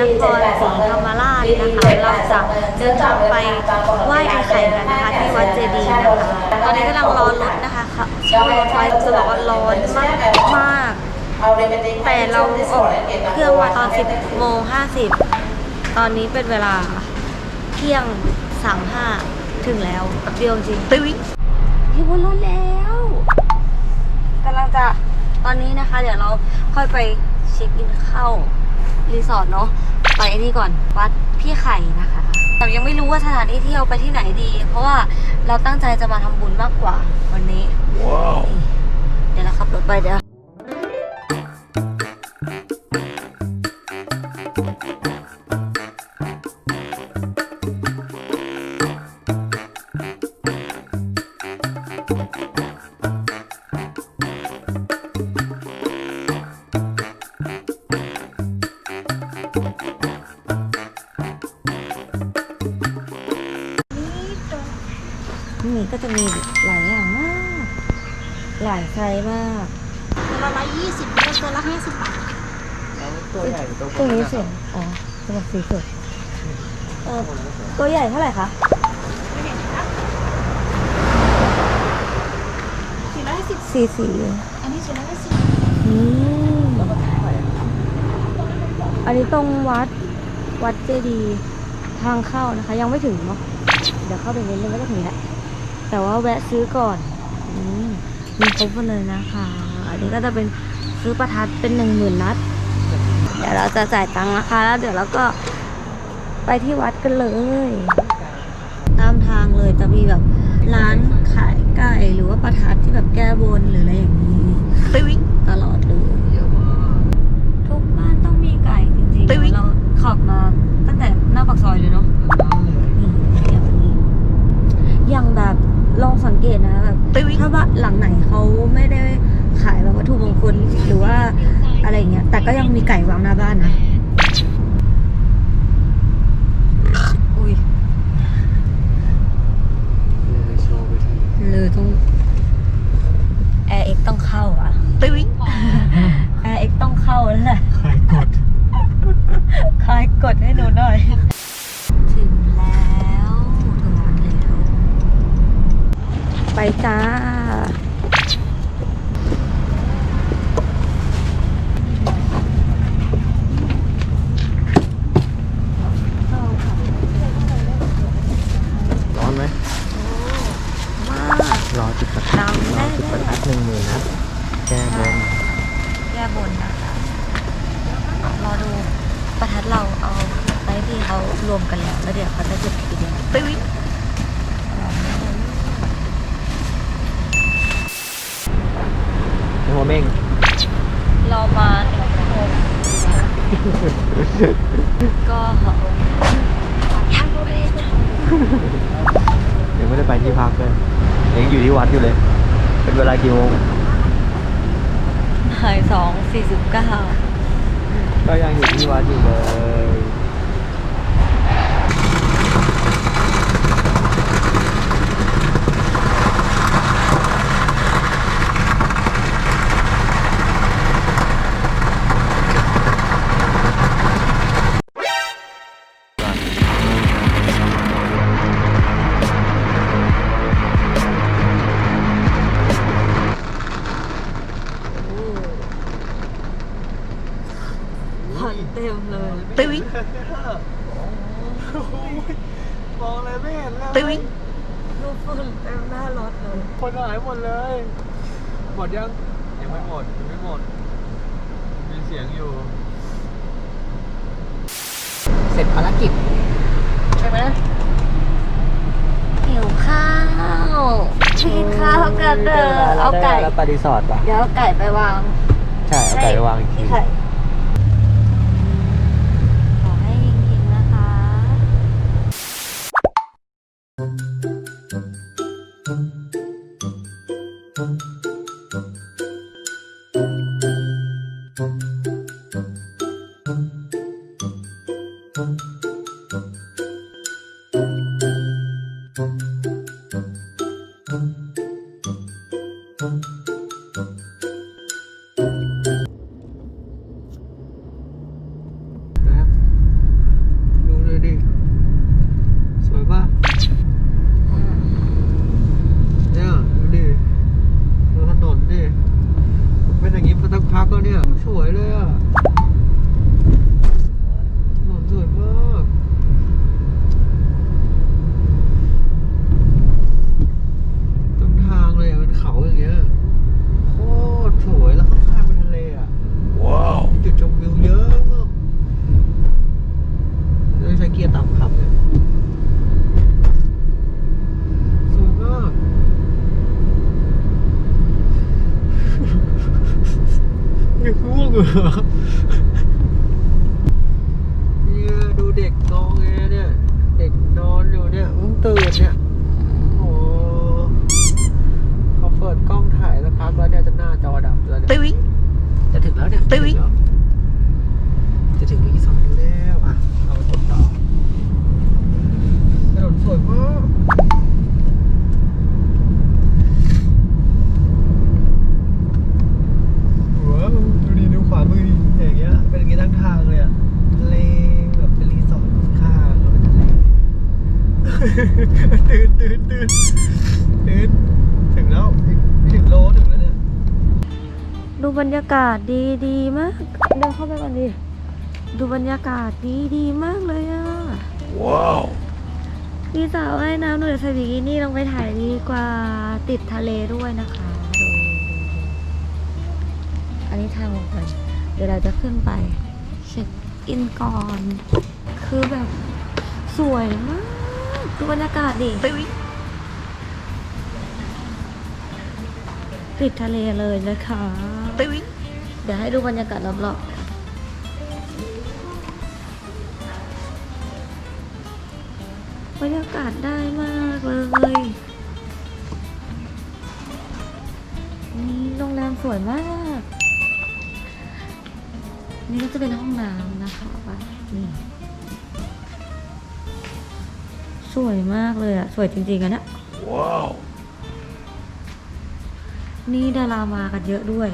นครศรีธรรมราชนะคะเราจะเดินทางไปไหว้ไอ้ไข่กันนะคะที่วัดเจดีย์นะคะตอนนี้กำลังรอรถนะคะค่ะเช่ารถไฟจะบอกว่าร้อนมากมากๆแต่เราออกเครื่องมาตอน 10โมง50 ตอนนี้เป็นเวลาเที่ยง 35 ถึงแล้วเดียวจริงตึ้ยอยู่บนรถแล้วกำลังจะตอนนี้นะคะ เดี๋ยวเราค่อยไปเช็คอินเข้า รีสอร์ทเนาะไปไอ้นี่ก่อนวัดพี่ไข่นะคะแต่ยังไม่รู้ว่าสถานที่เที่ยวไปที่ไหนดี เพราะว่าเราตั้งใจจะมาทำบุญมากกว่าวันนี้นี่เดี๋ยวเราขับรถไปเดี๋ยว หลายไซส์มากตัวละร้อยยี่สิบตัวละห้าสิบบาทตัวใหญ่ตัวตัวนี้เสียงอ๋อสำหรับสีสดเออตัวใหญ่เท่าไหร่คะสี่ร้อยห้าสิบสีสีอันนี้สี่ร้อยห้าสิบอืมอันนี้ตรงวัดวัดเจดีย์ทางเข้านะคะ ยังไม่ถึงเนาะเดี๋ยวเข้าไปนิดนึงก็จะถึงแหละแต่ว่าแวะซื้อก่อน อืม มีครบหมดเลยนะคะ อันนี้ก็จะเป็นซื้อประทัดเป็นหนึ่งหมื่นนัด เดี๋ยวเราจะจ่ายตังค์นะคะ แล้วเดี๋ยวเราก็ไปที่วัดกันเลย ตามทางเลยจะมีแบบร้านขายไก่หรือว่าประทัดที่แบบแก้บนหรืออะไรอย่างนี้ไปวิ่งเลย ทุกบ้านต้องมีไก่จริงๆ เราขับมาตั้งแต่หน้าปากซอยเลยเนาะนี่อย่างนี้อย่างแบบลองสังเก ตนะแบบถ้าว่าหลังไหนเขาไม่ได้ขายแบบวัตถุมงคลหรือว่าอะไรเงี้ย แต่ก็ยังมีไก่วางหน้าบ้านนะ อุ้ยโชว์ไปทีเลยต้องแอร์เอ็กต้องเข้าอะตึ้งแอร์เอ็กต้องเข้าแล้วแหละใครกดคอยกดให้หนูหน่อย ถึงแล้วถึงวัดเลยเถอะ ไปจ้า ร้อนไหม มาก รอจุดประทัด ดัง ร แน่ อจุดประทัดหนึ่งหมื่นนะแก้บน แก้บนนะคะ รอดูประทัดเราเอาไปให้พี่เขารวมกันแล้ว แล้วเดี๋ยวเขาจะจุดทีเดียวตึ้ง หัวเม่ง เรามาหนึ่งชั่วโมง ก็ยังไม่ได้จบยังไม่ได้ไปที่พักเลยยังอยู่ที่วัดอยู่เลย เป็นเวลากี่โมงบ่ายสองสี่สิบเก้าก็ยังอยู่ที่วัดอยู่เลย ตึ้งลูกฝุ่นเต็มหน้ารถเลยคนหายหมดเลย หมดยัง ยังไม่หมดยังไม่หมด มีเสียงอยู่ เสร็จภารกิจ ใช่ไหมหิวข้าวกินข้าวกันเด้อเอาไก่ แล้วไปรีสอร์ทป่ะ เดี๋ยวเอาไก่ไปวาง ใช่ เอาไก่ไปวางอีกที ที่ไข่ข จะถึงแล้วเนี่ยตึ้งจะถึงรีสอร์ทแล้ว อะเอาไปกดต่อถนนสวยมากว้าวดูดีดูขวามือดิอย่างเงี้ย เป็นอย่างเงี้ยทั้งทางเลยอะทะเลแบบเป็นรีสอร์ทข้างแล้วเป็นทะเลตื่นตื่นตื่นตื่นถึงแล้วอีกไม่ถึงโลถึงแล้วเนี่ย ดูบรรยากาศดีดีมาก เดินเข้าไปก่อนดิ ดูบรรยากาศดีดีมากเลยอะ ว้าวพี่สาวว่ายน้ำหนูใส่บิกินี่ลงไปถ่ายดีกว่าติดทะเลด้วยนะคะดูอันนี้ทางลงไปเดี๋ยวเราจะขึ้นไปเช็คอินก่อน คือแบบสวยมาก ดูบรรยากาศดิติดทะเลเลยนะคะ เดี๋ยวให้ดูบรรยากาศรอบๆบรรยากาศได้มากเลย นี่โรงแรมสวยมาก นี่ก็จะเป็นห้องน้ำนะคะนี่ สวยมากเลยอะสวยจริงๆอะเนะว้าว นี่ดารามากันเยอะด้วย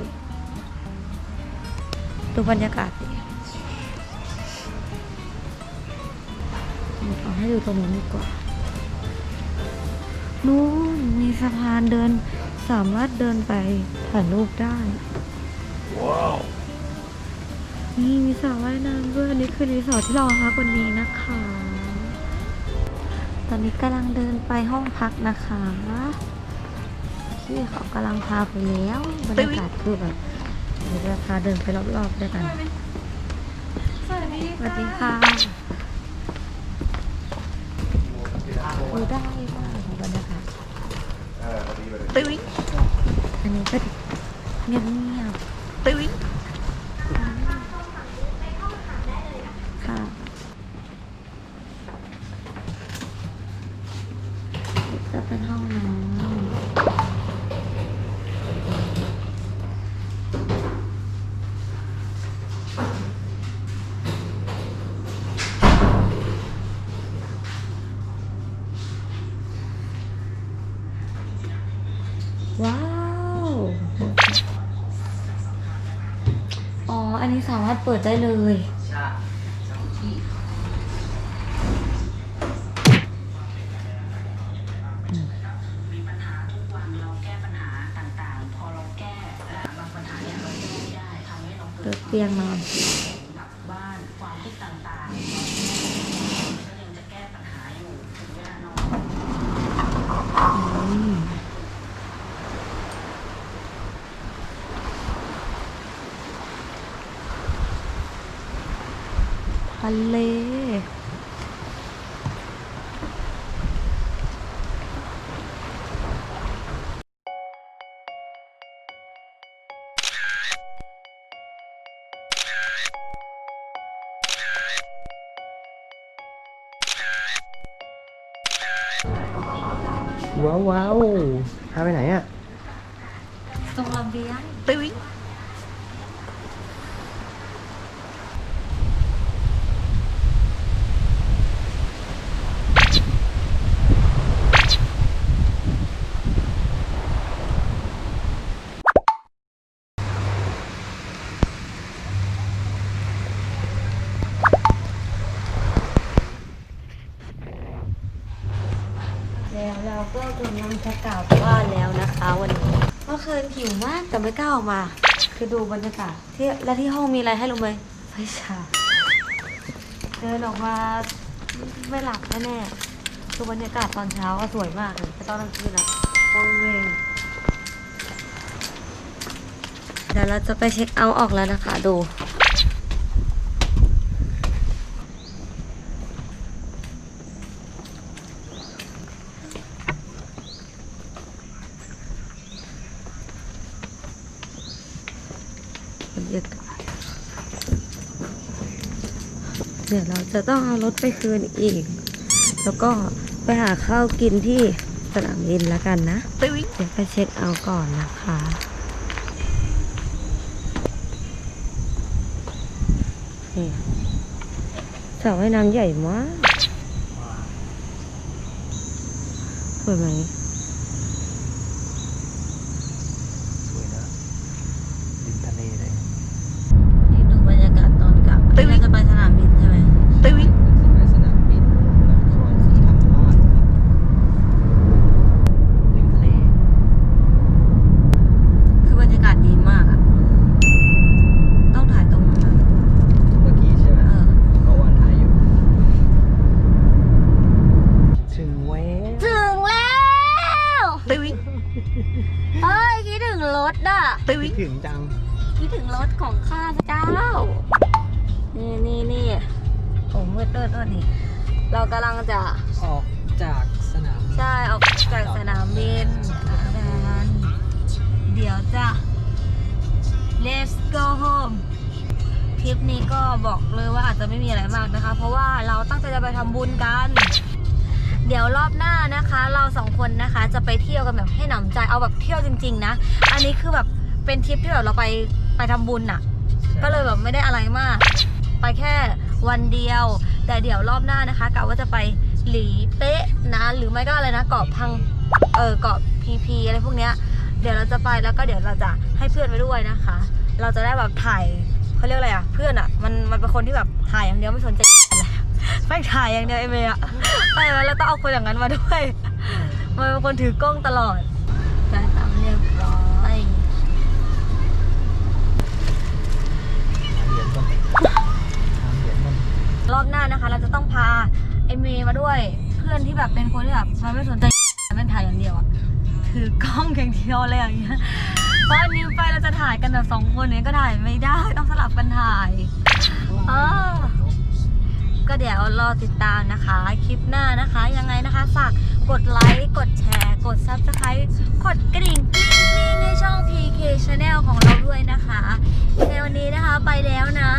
ดูบรรยากาศดิเอาให้ดูตรงนู้นดีกว่า นู่นมีสะพานเดิน สามารถเดินไปถ่ายรูปได้ ว้าว นี่มีสระว่ายน้ำด้วย อันนี้คือรีสอร์ทที่เราพักวันนี้นะคะ ตอนนี้กำลังเดินไปห้องพักนะคะพี่เขากำลังพาไปแล้ว บรรยากาศคือแบบ เดี๋ยวจะพาเดินไปรอบๆด้วยกัน สวัสดีสวัสดีค่ะดูได้มากของบรรยากาศตึ้งอันนี้ก็เงียบเงียบๆตึ้งค่ะจะเป็นห้องน้ำว้าว อ๋ออันนี้สามารถเปิดได้เลยมีปัญหาทุกวันเราแก้ปัญหาต่างๆพอเราแก้บางปัญหาเนี่ยเราแก้ไม่ได้ทำให้เรา เปิ เกิ ด ด เตียงนอน กับบ้านความคิดต่างๆก็ยังจะแก้ปัญหาอยู่ถึงเวลานอน อืมทะเล ว้าวว้าวพาไปไหนอะตรงระเบียง ตึ้ง เราก็กำลังจะกลับบ้านแล้วนะคะวันนี้เมื่อคืนหิวมากแต่ไม่กล้าออกมา คือดูบรรยากาศที่และที่ห้องมีอะไรให้รู้ไหมไฟฉายเดินออกมาไม่หลับแน่ๆคือบรรยากาศตอนเช้าก็สวยมากเลยแต่ตอนกลางคืนอะต้องเวงเดี๋ยวเราจะไปเช็คเอาท์ออกแล้วนะคะ ดู บรรยากาศ ดี๋ยวเราจะต้องเอารถไปคืนอีก แล้วก็ไปหาข้าวกินที่สนามบินแล้วกันนะเดี๋ยวไปเช็คเอาก่อนนะคะนี่สระว่ายน้ำใหญ่มากสวยไหม สวยนะริมทะเลเลย นี่ดูบรรยากาศตอนกลับเราจะไปสนามบินใช่ไหม ตึ้งไปสนามบินนครศรีธรรมราชริมทะเล คือบรรยากาศดีมากอะต้องถ่ายตรงนั้น เมื่อกี้ใช่ไหม เออ เมื่อวานถ่ายอยู่ ถึงแวว ถึงแล้ว ตึ้งเฮ้ยคิดถึงรถอะตึ้งถึงจัง คิดถึงรถของข้าพเจ้า นี่นี่นี่ผมมืดด้วยด้วยนี่ เรากำลังจะออกจากสนามใช่ออกจากสนามบินกันเดี๋ยวจะ let's go home ทริปนี้ก็บอกเลยว่าอาจจะไม่มีอะไรมากนะคะ เพราะว่าเราตั้งใจจะไปทำบุญกัน เดี๋ยวรอบหน้านะคะ เราสองคนนะคะจะไปเที่ยวกันแบบให้หนำใจเอาแบบเที่ยวจริง ๆ นะ อันนี้คือแบบเป็นทริปที่แบบเราไปไปทำบุญอะก็เลยแบบไม่ได้อะไรมาก ไปแค่วันเดียว แต่เดี๋ยวรอบหน้านะคะกะว่าจะไปหลีเป๊ะนะ หรือไม่ก็อะไรนะเกาะพังเออเกาะพีพีอะไรพวกเนี้ย เดี๋ยวเราจะไปแล้วก็เดี๋ยวเราจะให้เพื่อนไปด้วยนะคะ เราจะได้แบบถ่ายเขาเรียกอะไรอะเพื่อนอะมันมันเป็นคนที่แบบถ่ายอย่างเดียวไม่สนใจอะไร ไม่ถ่ายอย่างเดียวไอเมย์อะเออแล้วต้องเอาคนอย่างนั้นมาด้วย มันเป็นคนถือกล้องตลอดจ่ายตังค์เรียบร้อยรอบหน้านะคะ เราจะต้องพาไอเมย์มาด้วย เพื่อนที่แบบเป็นคนที่แบบมันไม่สนใจเป็นถ่ายอย่างเดียวอะถือกล้องอย่างเดียวอะไรอย่างเงี้ยเพราะอันนี้ไปเราจะถ่ายกันแบบสองคนเนี้ยก็ถ่ายไม่ได้ต้องสลับกันถ่ายเออ ก็เดี๋ยวรอติดตามนะคะ คลิปหน้านะคะ ยังไงนะคะฝากกดไลค์ กดแชร์ กด s u b สไครต์กดกริ่งกริ่งให้ช่อง PK Channel ของเราด้วยนะคะ ในวันนี้นะคะไปแล้วนะ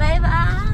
บ๊ายบาย